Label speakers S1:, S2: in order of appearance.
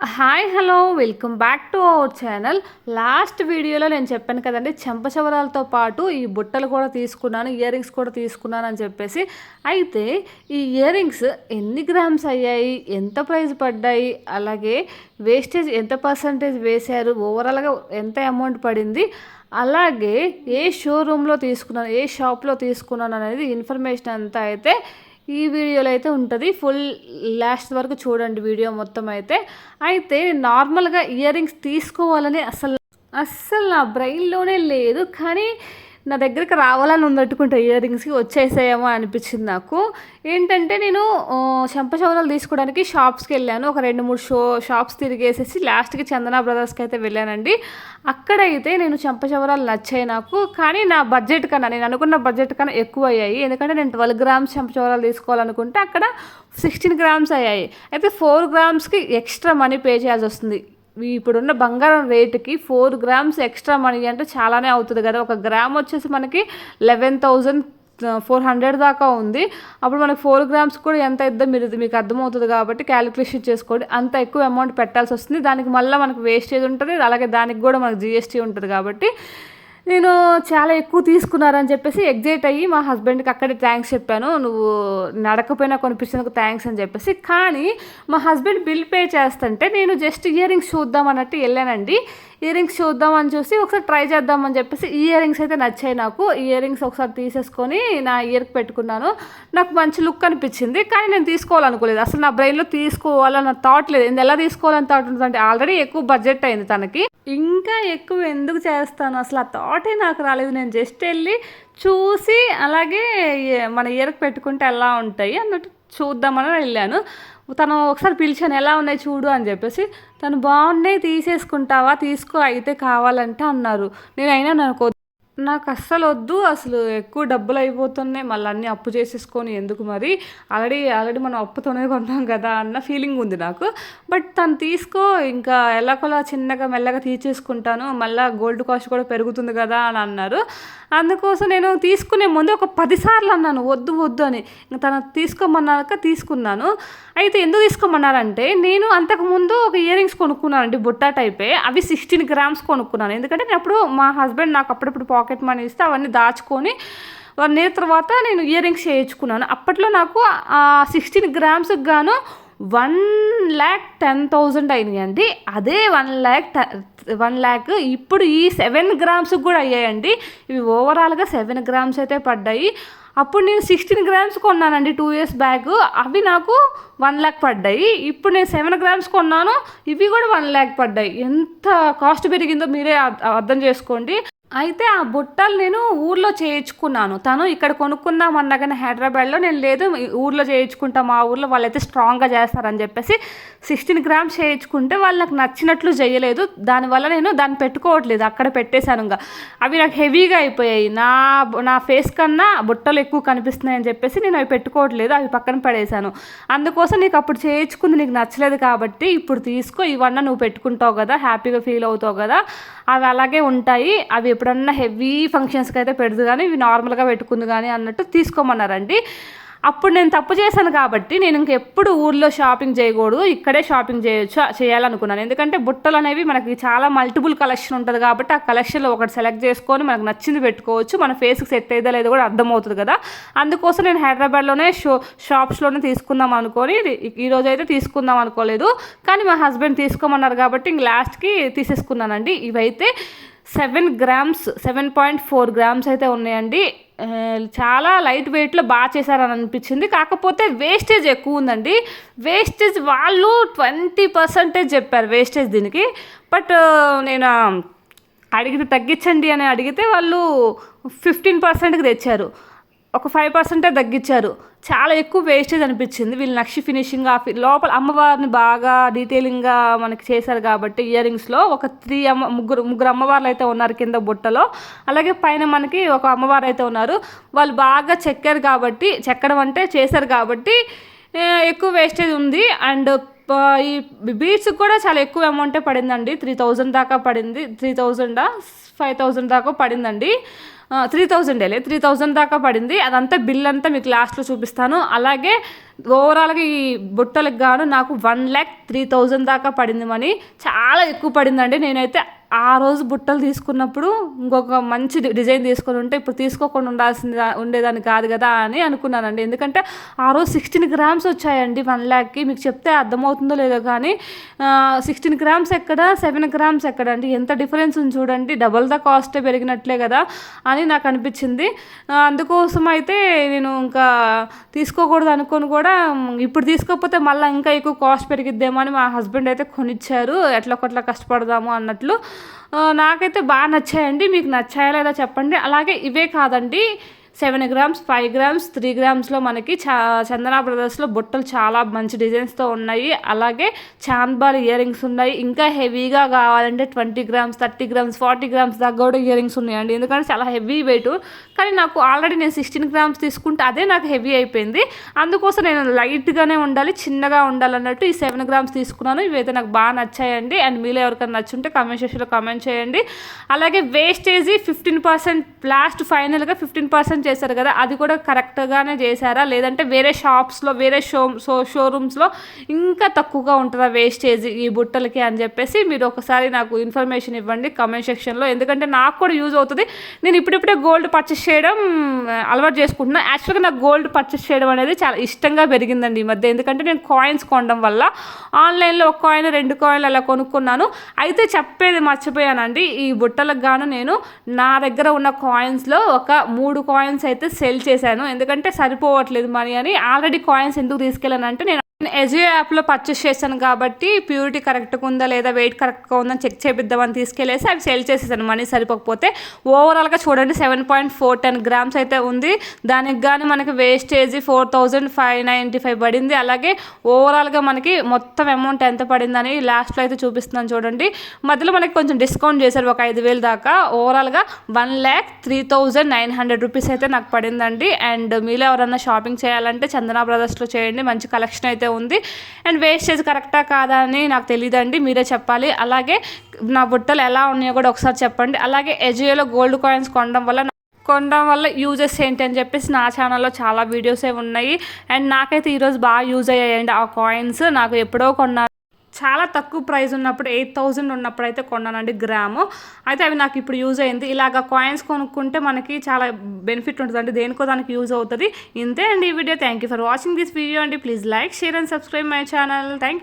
S1: Hi hello welcome back to our channel. Last వీడియోలో నేను చెప్పాను కదండి చెంపచవరాలతో పాటు ఈ బుట్టలు కూడా తీసుకున్నాను ఇయర్ రింగ్స్ కూడా తీసుకున్నాను అని చెప్పేసి. అయితే ఈ ఇయర్ రింగ్స్ ఎన్ని గ్రామ్స్ అయ్యాయి ఎంత ప్రైస్ పడ్డాయి అలాగే వేస్టేజ్ ఎంత పర్సంటేజ్ వేశారు ఓవరాల్గా ఎంత అమౌంట్ పడింది అలాగే ఏ షోరూంలో తీసుకున్నాను ఏ షాప్లో తీసుకున్నాను అనేది ఇన్ఫర్మేషన్ అంతా అయితే ఈ వీడియోలో అయితే ఉంటుంది. ఫుల్ లాస్ట్ వరకు చూడండి వీడియో మొత్తం అయితే. అయితే నార్మల్గా ఇయర్ రింగ్స్ తీసుకోవాలని అసలు అస్సలు నా బ్రెయిన్లోనే లేదు. కానీ నా దగ్గరికి రావాలని ఉందట్టుకుంటా ఇయర్ రింగ్స్కి వచ్చేసాయేమో అనిపించింది నాకు. ఏంటంటే నేను చెంపచవరాలు తీసుకోవడానికి షాప్స్కి వెళ్ళాను. ఒక రెండు మూడు షో షాప్స్ తిరిగేసేసి లాస్ట్కి చందన బ్రదర్స్కి అయితే వెళ్ళానండి. అక్కడైతే నేను చెంపచవరాలు నచ్చాయి నాకు కానీ నా బడ్జెట్ కన్నా నేను అనుకున్న బడ్జెట్ కన్నా ఎక్కువ అయ్యాయి ఎందుకంటే నేను ట్వెల్వ్ గ్రామ్స్ చెంపచవరాలు తీసుకోవాలనుకుంటే అక్కడ సిక్స్టీన్ గ్రామ్స్ అయ్యాయి. అయితే ఫోర్ గ్రామ్స్కి ఎక్స్ట్రా మనీ పే చేయాల్సి వస్తుంది. ఇప్పుడున్న బంగారం రేటుకి ఫోర్ గ్రామ్స్ ఎక్స్ట్రా మనీ అంటే చాలానే అవుతుంది కదా. ఒక గ్రామ్ వచ్చేసి మనకి లెవెన్ థౌజండ్ ఫోర్ హండ్రెడ్ దాకా ఉంది. అప్పుడు మనకి ఫోర్ గ్రామ్స్ కూడా ఎంత ఇద్దో మీరు మీకు అర్థమవుతుంది కాబట్టి క్యాలిక్యులేషన్ చేసుకోండి. అంత ఎక్కువ అమౌంట్ పెట్టాల్సి వస్తుంది. దానికి మళ్ళీ మనకు వేస్టేజ్ ఉంటుంది. అలాగే దానికి కూడా మనకు జిఎస్టీ ఉంటుంది కాబట్టి నేను చాలా ఎక్కువ తీసుకున్నారని చెప్పేసి ఎగ్జైట్ అయ్యి మా హస్బెండ్కి అక్కడే థ్యాంక్స్ చెప్పాను. నువ్వు నడకపోయినా కొనిపించినందుకు థ్యాంక్స్ అని చెప్పేసి. కానీ మా హస్బెండ్ బిల్ పే చేస్తుంటే నేను జస్ట్ ఇయర్ రింగ్స్ చూద్దాం అన్నట్టు వెళ్ళానండి. ఇయర్ రింగ్స్ చూద్దామని చూసి ఒకసారి ట్రై చేద్దామని చెప్పేసి ఇయర్ రింగ్స్ అయితే నచ్చాయి నాకు. ఇయర్ రింగ్స్ ఒకసారి తీసేసుకొని నా ఇయర్కి పెట్టుకున్నాను. నాకు మంచి లుక్ అనిపించింది. కానీ నేను తీసుకోవాలనుకోలేదు. అసలు నా బ్రెయిన్లో తీసుకోవాలన్న థాట్ లేదు. నేను ఎలా తీసుకోవాలని థాట్ ఉంటుందంటే ఆల్రెడీ ఎక్కువ బడ్జెట్ అయింది తనకి. ఇంకా ఎక్కువ ఎందుకు చేస్తాను? అసలు ఆ థాట్ నాకు రాలేదు. నేను జస్ట్ వెళ్ళి చూసి అలాగే మన ఇయర్కి పెట్టుకుంటే ఎలా ఉంటాయి అన్నట్టు చూద్దామని వెళ్ళాను. తను ఒకసారి పిలిచాను ఎలా ఉన్నాయి చూడు అని చెప్పేసి. తను బాగున్నాయి తీసేసుకుంటావా తీసుకో అయితే కావాలంటే అన్నారు. నేనైనా నాకు నాకు అస్సలు వద్దు అసలు ఎక్కువ డబ్బులు అయిపోతున్నాయి మళ్ళీ అన్నీ అప్పు చేసేసుకొని ఎందుకు మరి? ఆల్రెడీ ఆల్రెడీ మనం అప్పుతోనే కొన్నాం కదా అన్న ఫీలింగ్ ఉంది నాకు. బట్ తను తీసుకో ఇంకా ఎలాగోలా చిన్నగా మెల్లగా తీసేసుకుంటాను మళ్ళీ గోల్డ్ కాస్ట్ కూడా పెరుగుతుంది కదా అని అన్నారు. అందుకోసం నేను తీసుకునే ముందు ఒక పదిసార్లు అన్నాను వద్దు వద్దు అని. ఇంకా తను తీసుకోమన్నాక తీసుకున్నాను. అయితే ఎందుకు తీసుకోమన్నారంటే నేను అంతకుముందు ఒక ఇయర్ రింగ్స్ కొనుక్కున్నానండి బుట్టా టైపే. అవి సిక్స్టీన్ గ్రామ్స్ కొనుక్కున్నాను. ఎందుకంటే నేను అప్పుడు మా హస్బెండ్ నాకు అప్పుడప్పుడు పాకెట్ మనీ ఇస్తే అవన్నీ దాచుకొని వన్ ఇయర్ తర్వాత నేను ఇయర్ రింగ్స్ చేయించుకున్నాను. అప్పట్లో నాకు సిక్స్టీన్ గ్రామ్స్కి గాను వన్ ల్యాక్ టెన్ థౌజండ్ అయినాయండి. అదే వన్ ల్యాక్ వన్ ల్యాక్ ఇప్పుడు ఈ సెవెన్ గ్రామ్స్కి కూడా అయ్యాయండి. ఇవి ఓవరాల్గా సెవెన్ గ్రామ్స్ అయితే పడ్డాయి. అప్పుడు నేను సిక్స్టీన్ గ్రామ్స్ కొన్నానండి టూ ఇయర్స్ బ్యాక్ అవి నాకు వన్ ల్యాక్ పడ్డాయి. ఇప్పుడు నేను సెవెన్ గ్రామ్స్ కొన్నాను. ఇవి కూడా వన్ ల్యాక్ పడ్డాయి. ఎంత కాస్ట్ పెరిగిందో మీరే అర్థం చేసుకోండి. అయితే ఆ బుట్టలు నేను ఊర్లో చేయించుకున్నాను. తను ఇక్కడ కొనుక్కుందాం అన్నగానే హైదరాబాద్లో నేను లేదు ఊర్లో చేయించుకుంటాం మా ఊర్లో వాళ్ళైతే స్ట్రాంగ్గా చేస్తారని చెప్పేసి సిక్స్టీన్ గ్రామ్స్ చేయించుకుంటే వాళ్ళు నాకు నచ్చినట్లు చేయలేదు. దానివల్ల నేను దాన్ని పెట్టుకోవట్లేదు అక్కడ పెట్టేశాను ఇంకా. అవి నాకు హెవీగా అయిపోయాయి. నా నా ఫేస్ కన్నా బుట్టలు ఎక్కువ కనిపిస్తున్నాయి అని చెప్పేసి నేను అవి పెట్టుకోవట్లేదు అవి పక్కన పడేశాను. అందుకోసం నీకు అప్పుడు చేయించుకుంది నీకు నచ్చలేదు కాబట్టి ఇప్పుడు తీసుకో ఇవన్నీ నువ్వు పెట్టుకుంటావు కదా హ్యాపీగా ఫీల్ అవుతావు కదా అవి అలాగే ఉంటాయి. అవి ఎప్పుడన్నా హెవీ ఫంక్షన్స్కి అయితే పెడదు కానీ ఇవి నార్మల్గా పెట్టుకుంది కానీ అన్నట్టు తీసుకోమన్నారండి. అప్పుడు నేను తప్పు చేశాను కాబట్టి నేను ఇంకెప్పుడు ఊర్లో షాపింగ్ చేయకూడదు ఇక్కడే షాపింగ్ చేయొచ్చు చేయాలనుకున్నాను. ఎందుకంటే బుట్టలు అనేవి మనకి చాలా మల్టిపుల్ కలెక్షన్ ఉంటుంది కాబట్టి ఆ కలెక్షన్లో ఒకటి సెలెక్ట్ చేసుకొని మనకు నచ్చింది పెట్టుకోవచ్చు. మన ఫేస్కి సెట్ అయ్యేదో లేదో కూడా అర్థమవుతుంది కదా. అందుకోసం నేను హైదరాబాద్లోనే షో షాప్స్లోనే తీసుకుందాం అనుకొని ఈరోజు అయితే తీసుకుందాం అనుకోలేదు. కానీ మా హస్బెండ్ తీసుకోమన్నారు కాబట్టి ఇంక లాస్ట్కి తీసేసుకున్నానండి. ఇవైతే seven grams seven point four grams అయితే ఉన్నాయండి. చాలా లైట్ వెయిట్లో బాగా చేశారని అనిపించింది. కాకపోతే వేస్టేజ్ ఎక్కువ ఉందండి. వేస్టేజ్ వాళ్ళు ట్వంటీ పర్సెంటేజ్ చెప్పారు వేస్టేజ్ దీనికి. బట్ నేను అడిగితే తగ్గించండి అని అడిగితే వాళ్ళు ఫిఫ్టీన్ పర్సెంట్కి తెచ్చారు. ఒక ఫైవ్ పర్సెంటే తగ్గించారు. చాలా ఎక్కువ వేస్టేజ్ అనిపించింది. వీళ్ళు నక్షి ఫినిషింగ్ ఆ లోపల అమ్మవారిని బాగా డీటెయిలింగ్గా మనకి చేశారు కాబట్టి ఇయర్ రింగ్స్లో ఒక త్రీ అమ్మ ముగ్గురు ముగ్గురు అమ్మవార్లు అయితే ఉన్నారు కింద బుట్టలో. అలాగే పైన మనకి ఒక అమ్మవారు అయితే ఉన్నారు. వాళ్ళు బాగా చెక్కారు కాబట్టి చెక్కడం అంటే చేశారు కాబట్టి ఎక్కువ వేస్టేజ్ ఉంది. అండ్ ఈ బీట్స్ కూడా చాలా ఎక్కువ అమౌంటే పడిందండి. త్రీ థౌజండ్ దాకా పడింది. త్రీ థౌజండా ఫైవ్ థౌజండ్ దాకా పడిందండి. త్రీ థౌజండ్ త్రీ థౌజండ్ దాకా పడింది. అదంతా బిల్ అంతా మీకు లాస్ట్లో చూపిస్తాను. అలాగే ఓవరాల్గా ఈ బుట్టలకు గాను నాకు వన్ ల్యాక్ త్రీ థౌజండ్ దాకా పడింది మనీ. చాలా ఎక్కువ పడిందండి. నేనైతే ఆ రోజు బుట్టలు తీసుకున్నప్పుడు ఇంకొక మంచి డిజైన్ తీసుకొని ఉంటే ఇప్పుడు తీసుకోకుండా ఉండాల్సింది ఉండేదాన్ని కాదు కదా అని అనుకున్నానండి. ఎందుకంటే ఆ రోజు సిక్స్టీన్ గ్రామ్స్ వచ్చాయండి వన్ ల్యాక్కి మీకు చెప్తే అర్థమవుతుందో లేదో కానీ సిక్స్టీన్ గ్రామ్స్ ఎక్కడ సెవెన్ గ్రామ్స్ ఎక్కడ అండి? ఎంత డిఫరెన్స్ ఉంది చూడండి. డబల్ ద కాస్టే పెరిగినట్లే కదా అని నాకు అనిపించింది. అందుకోసం అయితే నేను ఇంకా తీసుకోకూడదు అనుకొని కూడా ఇప్పుడు తీసుకోకపోతే మళ్ళీ ఇంకా ఎక్కువ కాస్ట్ పెరిగిద్దేమో అని మా హస్బెండ్ అయితే కొనిచ్చారు. ఎట్లా కొట్లా కష్టపడదాము అన్నట్లు. నాకైతే బాగా నచ్చాయండి. మీకు నచ్చాయా లేదా చెప్పండి. అలాగే ఇవే కాదండి. Seven grams five grams three గ్రామ్స్లో మనకి చా చందన బ్రదర్స్లో బుట్టలు చాలా మంచి డిజైన్స్తో ఉన్నాయి. అలాగే చాంద్బాల్ ఇయర్ రింగ్స్ ఉన్నాయి. ఇంకా హెవీగా కావాలంటే twenty grams thirty grams forty grams దగ్గర కూడా ఇయర్ రింగ్స్ ఉన్నాయండి. ఎందుకంటే చాలా హెవీ వెయిట్. కానీ నాకు ఆల్రెడీ నేను సిక్స్టీన్ గ్రామ్స్ తీసుకుంటే అదే నాకు హెవీ అయిపోయింది. అందుకోసం నేను లైట్గానే ఉండాలి చిన్నగా ఉండాలన్నట్టు ఈ సెవెన్ గ్రామ్స్ తీసుకున్నాను. ఇవైతే నాకు బాగా నచ్చాయండి. అండ్ మీలో ఎవరికైనా నచ్చుంటే కమెంట్ సెక్షన్లో కమెంట్ చేయండి. అలాగే వేస్టేజీ ఫిఫ్టీన్ పర్సెంట్ లాస్ట్ ఫైనల్గా ఫిఫ్టీన్ పర్సెంట్ చేశారు కదా అది కూడా కరెక్ట్గానే చేశారా? లేదంటే వేరే షాప్స్లో వేరే షో షో షోరూమ్స్లో ఇంకా తక్కువగా ఉంటుందా వేస్టేజ్ ఈ బుట్టలకి అని చెప్పేసి మీరు ఒకసారి నాకు ఇన్ఫర్మేషన్ ఇవ్వండి కమెంట్ సెక్షన్లో ఎందుకంటే నాకు కూడా యూజ్ అవుతుంది. నేను ఇప్పుడిప్పుడే గోల్డ్ పర్చేస్ చేయడం అలవాటు చేసుకుంటున్నా. యాక్చువల్గా నాకు గోల్డ్ పర్చేస్ చేయడం అనేది చాలా ఇష్టంగా పెరిగిందండి ఈ మధ్య. ఎందుకంటే నేను కాయిన్స్ కొనడం వల్ల ఆన్లైన్లో ఒక కాయిన్ రెండు కాయిన్లు అలా కొనుక్కున్నాను. అయితే చెప్పేది మర్చిపోయానండి. ఈ బుట్టలకు గాను నేను నా దగ్గర ఉన్న కాయిన్స్లో ఒక మూడు కాయిన్స్ కాయిన్స్ అయితే సెల్ చేశాను. ఎందుకంటే సరిపోవట్లేదు మనీ అని. ఆల్రెడీ కాయిన్స్ ఎందుకు తీసుకెళ్ళానంటే నేను నేను ఎజియో యాప్లో పర్చేస్ చేశాను కాబట్టి ప్యూరిటీ కరెక్ట్గా ఉందా లేదా వెయిట్ కరెక్ట్గా ఉందని చెక్ చేపిద్దామని తీసుకెళ్ళేసి అవి సెల్ చేసేసాను. మనీ సరిపోకపోతే ఓవరాల్గా చూడండి seven point four ten grams అయితే ఉంది. దానికి కానీ మనకి wastage four thousand five ninety five పడింది. అలాగే ఓవరాల్గా మనకి మొత్తం అమౌంట్ ఎంత పడిందని లాస్ట్లో అయితే చూపిస్తున్నాను చూడండి. మధ్యలో మనకి కొంచెం డిస్కౌంట్ చేశారు ఒక ఐదు వేలు దాకా. ఓవరాల్గా one lakh three thousand nine hundred rupees అయితే నాకు పడిందండి. అండ్ మీలో ఎవరన్నా షాపింగ్ చేయాలంటే చందనా బ్రదర్స్లో చేయండి. మంచి కలెక్షన్ అయితే ఉంది. అండ్ వేస్టేజ్ కరెక్టా కాదా అని నాకు తెలియదండి మీరే చెప్పాలి. అలాగే నా బుట్టలు ఎలా ఉన్నాయో కూడా ఒకసారి చెప్పండి. అలాగే ఎజియోలో గోల్డ్ కాయిన్స్ కొనడం వల్ల కొనడం వల్ల యూజెస్ ఏంటి అని చెప్పేసి నా ఛానల్లో చాలా వీడియోసే ఉన్నాయి. అండ్ నాకైతే ఈరోజు బాగా యూజ్ అయ్యాయండి ఆ కాయిన్స్ నాకు ఎప్పుడో కొన్నా చాలా తక్కువ ప్రైస్ ఉన్నప్పుడు ఎయిట్ థౌజండ్ ఉన్నప్పుడు అయితే కొన్నానండి గ్రాము. అయితే అవి నాకు ఇప్పుడు యూజ్ అయింది. ఇలాగ కాయిన్స్ కొనుక్కుంటే మనకి చాలా బెనిఫిట్ ఉంటుంది. అండి దేనికో దానికి యూజ్ అవుతుంది. ఇంతే అండి ఈ video. Thank you for watching this video అండి. Please like share and subscribe my channel thank